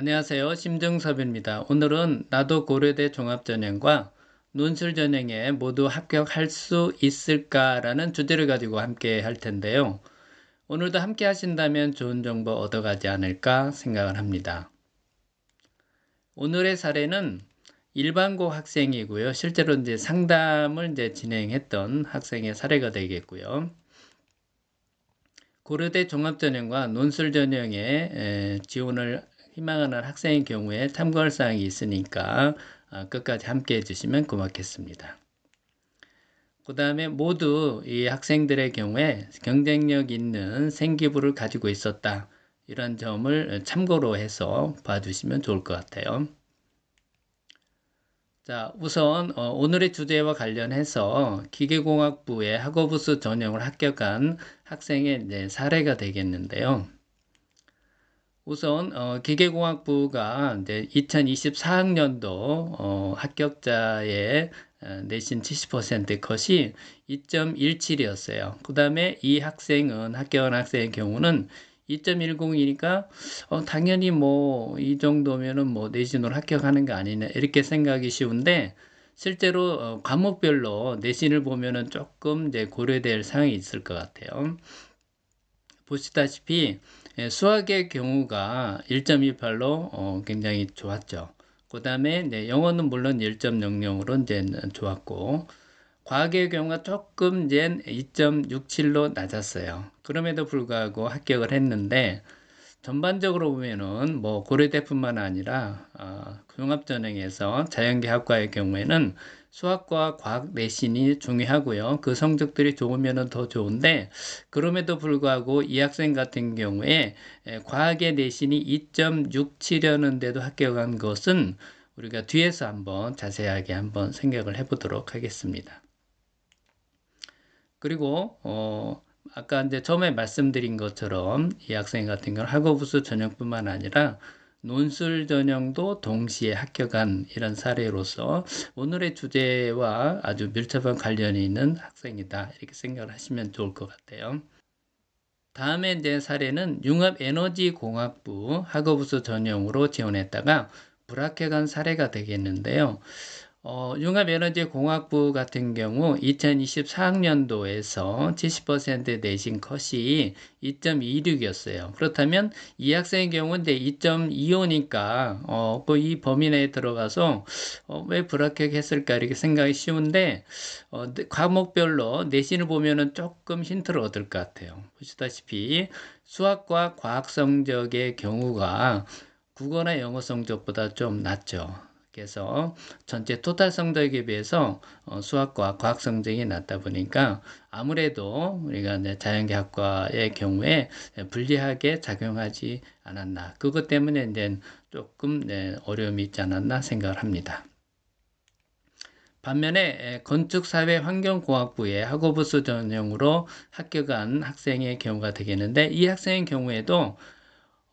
안녕하세요. 심정섭입니다. 오늘은 나도 고려대 종합전형과 논술전형에 모두 합격할 수 있을까라는 주제를 가지고 함께 할 텐데요. 오늘도 함께 하신다면 좋은 정보 얻어가지 않을까 생각을 합니다. 오늘의 사례는 일반고 학생이고요. 실제로 이제 상담을 이제 진행했던 학생의 사례가 되겠고요. 고려대 종합전형과 논술전형에 지원을 희망하는 학생의 경우에 참고할 사항이 있으니까 아, 끝까지 함께 해주시면 고맙겠습니다. 그 다음에 모두 이 학생들의 경우에 경쟁력 있는 생기부를 가지고 있었다. 이런 점을 참고로 해서 봐주시면 좋을 것 같아요. 자, 우선 어, 오늘의 주제와 관련해서 기계공학부의 학업부수 전형을 합격한 학생의 사례가 되겠는데요. 우선 어, 기계공학부가 이제 2024학년도 어, 합격자의 어, 내신 70% 컷이 2.17이었어요. 그 다음에 이 학생은 합격한 학생의 경우는 2.10이니까 어, 당연히 뭐 이 정도면은 뭐 내신으로 합격하는 거 아니냐 이렇게 생각이 쉬운데 실제로 어, 과목별로 내신을 보면은 조금 이제 고려될 사항이 있을 것 같아요. 보시다시피 예, 수학의 경우가 1.28로 어, 굉장히 좋았죠. 그 다음에 네, 영어는 물론 1.00으로 이제 좋았고 과학의 경우가 조금 이제 2.67로 낮았어요. 그럼에도 불구하고 합격을 했는데 전반적으로 보면은 뭐 고려대뿐만 아니라 어, 종합전형에서 자연계학과의 경우에는 수학과 과학 내신이 중요하고요. 그 성적들이 좋으면 더 좋은데 그럼에도 불구하고 이 학생 같은 경우에 과학의 내신이 2.67이었는데도 합격한 것은 우리가 뒤에서 한번 자세하게 한번 생각을 해보도록 하겠습니다. 그리고 어, 아까 이제 처음에 말씀드린 것처럼 이 학생 같은 경우는 학업우수 전형뿐만 아니라 논술 전형도 동시에 합격한 이런 사례로서 오늘의 주제와 아주 밀접한 관련이 있는 학생이다. 이렇게 생각을 하시면 좋을 것 같아요. 다음에 이제 사례는 융합에너지공학부 학업우수 전형으로 지원했다가 불합격한 사례가 되겠는데요. 어, 융합에너지공학부 같은 경우 2024학년도에서 70% 내신 컷이 2.26이었어요. 그렇다면 이 학생의 경우는 이제 2.25니까 어, 그 이 범위 내에 들어가서 어, 왜 불합격했을까 이렇게 생각이 쉬운데 어, 과목별로 내신을 보면은 조금 힌트를 얻을 것 같아요. 보시다시피 수학과 과학 성적의 경우가 국어나 영어 성적보다 좀 낮죠. 그래서 전체 토탈 성적에 비해서 어, 수학과 과학 성적이 낮다 보니까 아무래도 우리가 자연계학과의 경우에 불리하게 작용하지 않았나. 그것 때문에 이제 조금 어려움이 있지 않았나 생각을 합니다. 반면에 건축사회환경공학부의 학업부수 전형으로 합격한 학생의 경우가 되겠는데 이 학생의 경우에도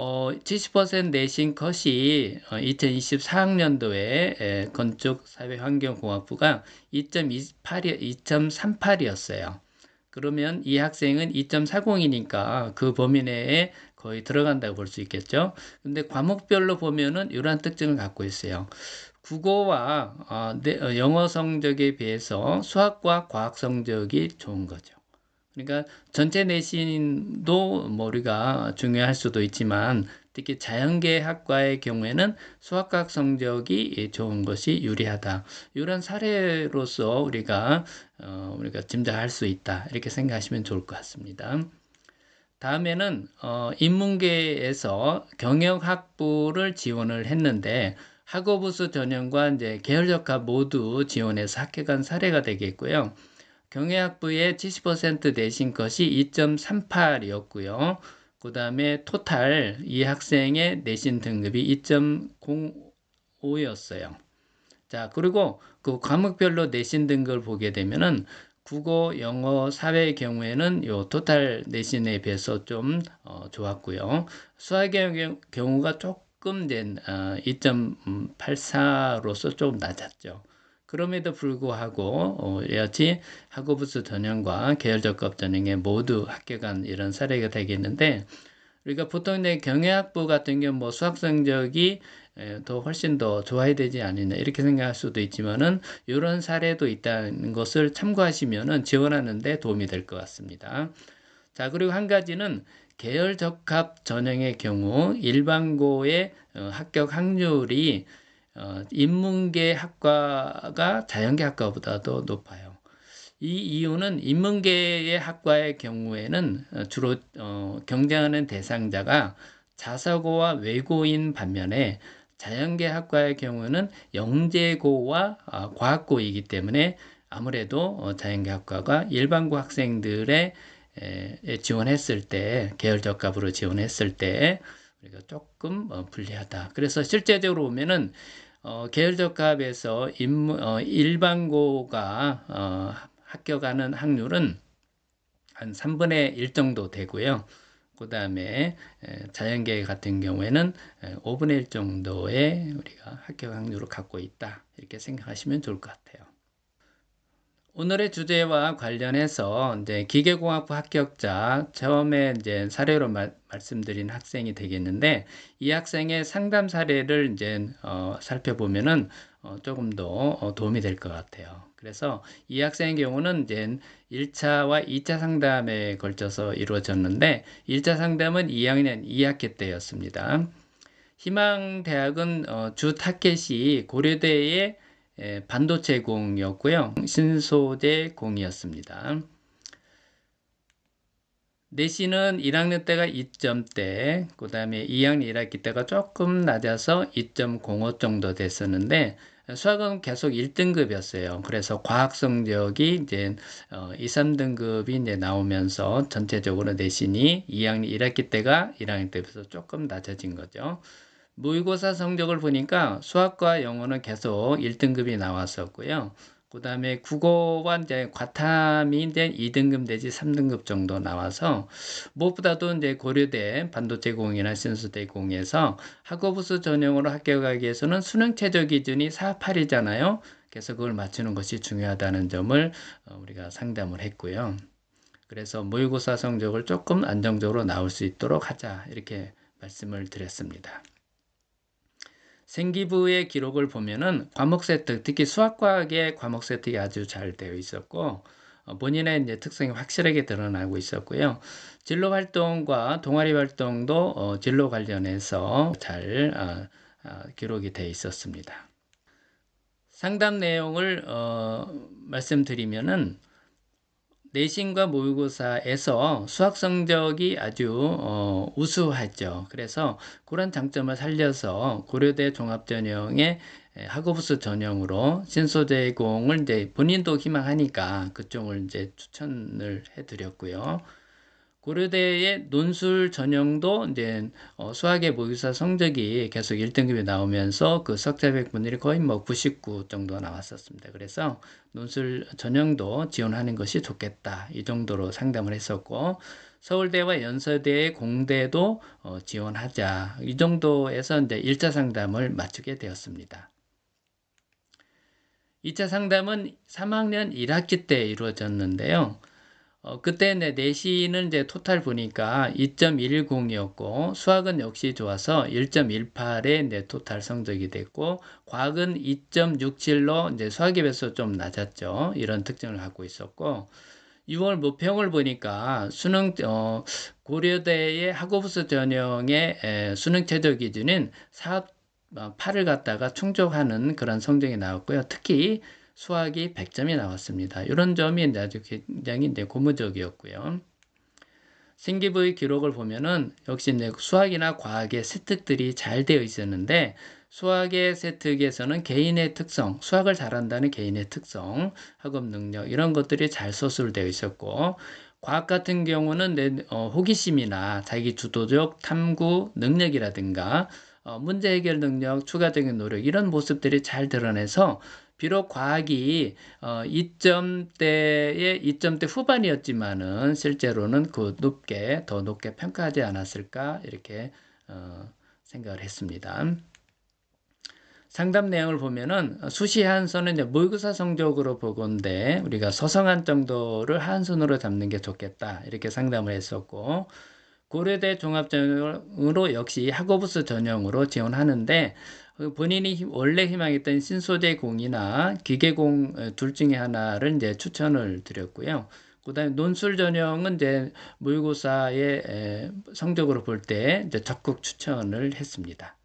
어, 70% 내신 컷이 2024학년도에 어, 건축사회환경공학부가 2.28이, 2.38이었어요. 그러면 이 학생은 2.40이니까 그 범위 내에 거의 들어간다고 볼 수 있겠죠. 근데 과목별로 보면은 이러한 특징을 갖고 있어요. 국어와 어, 어, 영어 성적에 비해서 수학과 과학 성적이 좋은 거죠. 그러니까 전체 내신도 뭐 우리가 중요할 수도 있지만 특히 자연계 학과의 경우에는 수학과학 성적이 좋은 것이 유리하다. 이런 사례로서 우리가 어, 우리가 짐작할 수 있다. 이렇게 생각하시면 좋을 것 같습니다. 다음에는 어, 인문계에서 경영학부를 지원을 했는데 학업우수 전형과 이제 계열적합 모두 지원해서 합격한 사례가 되겠고요. 경영학부의 70% 내신 것이 2.38이었고요. 그 다음에 토탈 이 학생의 내신 등급이 2.05였어요. 자, 그리고 그 과목별로 내신 등급을 보게 되면은 국어, 영어, 사회의 경우에는 요 토탈 내신에 비해서 좀 어, 좋았고요. 수학의 경우가 조금 된 어, 2.84로서 좀 낮았죠. 그럼에도 불구하고 어, 여치 학업부수 전형과 계열적급 전형에 모두 합격한 이런 사례가 되겠는데 그러니까 보통 내 경영학부 같은 경우 뭐 수학 성적이 에, 더 훨씬 더 좋아야 되지 않느냐 이렇게 생각할 수도 있지만은 이런 사례도 있다는 것을 참고하시면은 지원하는데 도움이 될 것 같습니다. 자 그리고 한 가지는 계열 적합 전형의 경우 일반고의 어, 합격 확률이 어, 인문계 학과가 자연계 학과보다도 높아요. 이 이유는 인문계의 학과의 경우에는 어, 주로 어, 경쟁하는 대상자가 자사고와 외고인 반면에 자연계 학과의 경우는 영재고와 아, 과학고이기 때문에 아무래도 어, 자연계 학과가 일반고 학생들의 에, 지원했을 때 계열 적합으로 지원했을 때 우리가 조금 어, 불리하다. 그래서 실제적으로 보면은 어, 계열 적합에서 인무, 어, 일반고가 어, 합격하는 확률은 한 3분의 1 정도 되고요. 그 다음에 자연계 같은 경우에는 5분의 1 정도의 우리가 합격 확률을 갖고 있다. 이렇게 생각하시면 좋을 것 같아요. 오늘의 주제와 관련해서 이제 기계공학부 합격자 처음에 이제 사례로 마, 말씀드린 학생이 되겠는데 이 학생의 상담 사례를 이제 어, 살펴보면은 어, 조금 더 어, 도움이 될 것 같아요. 그래서 이 학생의 경우는 이제 1차와 2차 상담에 걸쳐서 이루어졌는데 1차 상담은 2학년 2학기 때였습니다. 희망대학은 어, 주 타켓이 고려대의 반도체 공이었고요. 신소재 공이었습니다. 내신은 1학년 때가 2점대, 그 다음에 2학년 1학기 때가 조금 낮아서 2.05 정도 됐었는데, 수학은 계속 1등급이었어요. 그래서 과학 성적이 이제 어, 2, 3등급이 이제 나오면서 전체적으로 내신이 2학년 1학기 때가 1학년 때부터 조금 낮아진 거죠. 모의고사 성적을 보니까 수학과 영어는 계속 1등급이 나왔었고요. 그 다음에 국어와 이제 과탐이 이제 2등급 내지 3등급 정도 나와서 무엇보다도 이제 고려대 반도체 공이나 신수대 공에서 학업우수 전형으로 합격하기 위해서는 수능 최저 기준이 4, 8이잖아요. 그래서 그걸 맞추는 것이 중요하다는 점을 어, 우리가 상담을 했고요. 그래서 모의고사 성적을 조금 안정적으로 나올 수 있도록 하자 이렇게 말씀을 드렸습니다. 생기부의 기록을 보면은 과목 세트, 특히 수학과학의 과목 세트가 아주 잘 되어 있었고, 어, 본인의 이제 특성이 확실하게 드러나고 있었고요. 진로 활동과 동아리 활동도 어, 진로 관련해서 잘 어, 어, 기록이 되어 있었습니다. 상담 내용을 어, 말씀드리면은 내신과 모의고사에서 수학 성적이 아주 어, 우수하죠. 그래서 그런 장점을 살려서 고려대 종합전형의 학업우수 전형으로 신소제공을 이제 본인도 희망하니까 그쪽을 이제 추천을 해드렸고요. 고려대의 논술 전형도 이제 어, 수학의 모의사 성적이 계속 1등급이 나오면서 그 석자백 분율이 거의 뭐 99 정도 나왔었습니다. 그래서 논술 전형도 지원하는 것이 좋겠다. 이 정도로 상담을 했었고 서울대와 연서대의 공대도 어, 지원하자. 이 정도에서 이제 1차 상담을 마치게 되었습니다. 2차 상담은 3학년 1학기 때 이루어졌는데요. 어, 그때 내 내신은 이제 토탈 보니까 2.10이었고 수학은 역시 좋아서 1.18의 내 토탈 성적이 됐고 과학은 2.67로 이제 수학에 비해서 좀 낮았죠. 이런 특징을 갖고 있었고 6월 모평을 보니까 수능 어, 고려대의 학업우수 전형의 에, 수능 최저 기준인 4 8을 갖다가 충족하는 그런 성적이 나왔고요. 특히 수학이 100점이 나왔습니다. 이런 점이 아주 굉장히 이제 고무적이었고요. 생기부의 기록을 보면은 역시 이제 수학이나 과학의 세특들이 잘 되어 있었는데 수학의 세특에서는 개인의 특성, 수학을 잘한다는 개인의 특성, 학업 능력 이런 것들이 잘 서술되어 있었고 과학 같은 경우는 내 어, 호기심이나 자기 주도적 탐구 능력이라든가 어, 문제 해결 능력, 추가적인 노력 이런 모습들이 잘 드러내서 비록 과학이 어, 2점대의 2점대 후반이었지만은 실제로는 그 높게 더 높게 평가하지 않았을까 이렇게 어, 생각을 했습니다. 상담 내용을 보면은 수시 한선은 모의고사 성적으로 보건데 우리가 서성한 정도를 한선으로 잡는 게 좋겠다 이렇게 상담을 했었고 고려대 종합전형으로 역시 학업부스 전형으로 지원하는데 그 본인이 희- 원래 희망했던 신소재 공이나 기계공 어, 둘 중에 하나를 이제 추천을 드렸고요. 그다음에 논술 전형은 이제 모의고사의 에, 성적으로 볼 때 적극 추천을 했습니다.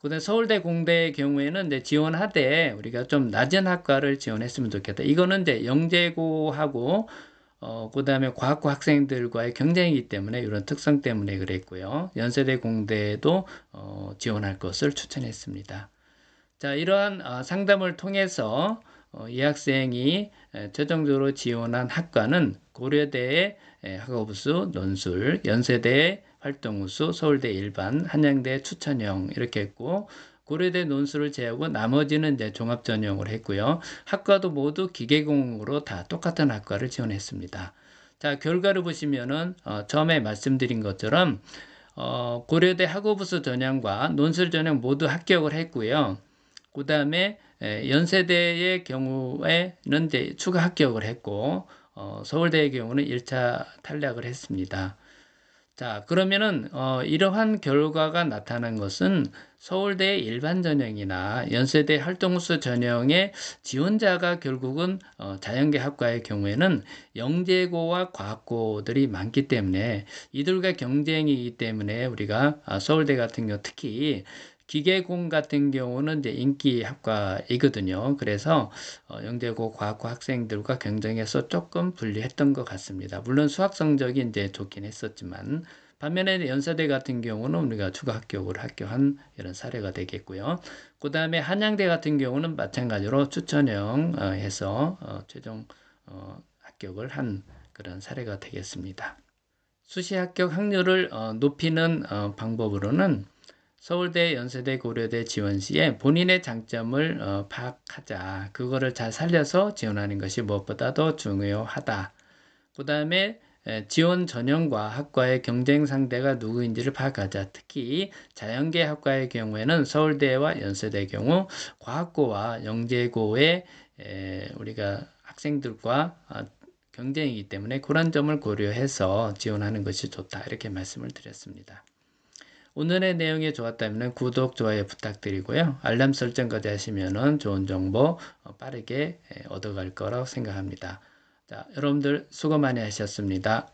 그다음 서울대 공대의 경우에는 이제 지원하되 우리가 좀 낮은 학과를 지원했으면 좋겠다. 이거는 이제 영재고하고 어, 그 다음에 과학고 학생들과의 경쟁이기 때문에 이런 특성 때문에 그랬고요. 연세대 공대도 어, 지원할 것을 추천했습니다. 자, 이러한 어, 상담을 통해서 어, 이 학생이 에, 최종적으로 지원한 학과는 고려대의 에, 학업우수 논술, 연세대의 활동우수, 서울대 일반, 한양대 추천형 이렇게 했고 고려대 논술을 제하고 나머지는 이제 종합 전형으로 했고요. 학과도 모두 기계공으로 다 똑같은 학과를 지원했습니다. 자, 결과를 보시면은 어, 처음에 말씀드린 것처럼 어, 고려대 학업우수 전형과 논술 전형 모두 합격을 했고요. 그 다음에 연세대의 경우에는 이제 추가 합격을 했고 어, 서울대의 경우는 1차 탈락을 했습니다. 자, 그러면은 어, 이러한 결과가 나타난 것은 서울대 일반 전형이나 연세대 활동우수 전형의 지원자가 결국은 어, 자연계 학과의 경우에는 영재고와 과학고들이 많기 때문에 이들과 경쟁이기 때문에 우리가 아, 서울대 같은 경우 특히 기계공 같은 경우는 이제 인기 학과이거든요. 그래서 어, 영재고 과학고 학생들과 경쟁해서 조금 불리했던 것 같습니다. 물론 수학 성적이 이제 좋긴 했었지만 반면에 연세대 같은 경우는 우리가 추가 합격을 합격한 이런 사례가 되겠고요. 그 다음에 한양대 같은 경우는 마찬가지로 추천형 어, 해서 어, 최종 어, 합격을 한 그런 사례가 되겠습니다. 수시 합격 확률을 어, 높이는 어, 방법으로는 서울대, 연세대, 고려대 지원 시에 본인의 장점을 어, 파악하자. 그거를 잘 살려서 지원하는 것이 무엇보다도 중요하다. 그 다음에 지원 전형과 학과의 경쟁 상대가 누구인지를 파악하자. 특히 자연계 학과의 경우에는 서울대와 연세대의 경우 과학고와 영재고의 에, 우리가 학생들과 아, 경쟁이기 때문에 그런 점을 고려해서 지원하는 것이 좋다. 이렇게 말씀을 드렸습니다. 오늘의 내용이 좋았다면 구독, 좋아요 부탁드리고요. 알람 설정까지 하시면 좋은 정보 어, 빠르게 얻어갈 거라고 생각합니다. 자, 여러분들 수고 많이 하셨습니다.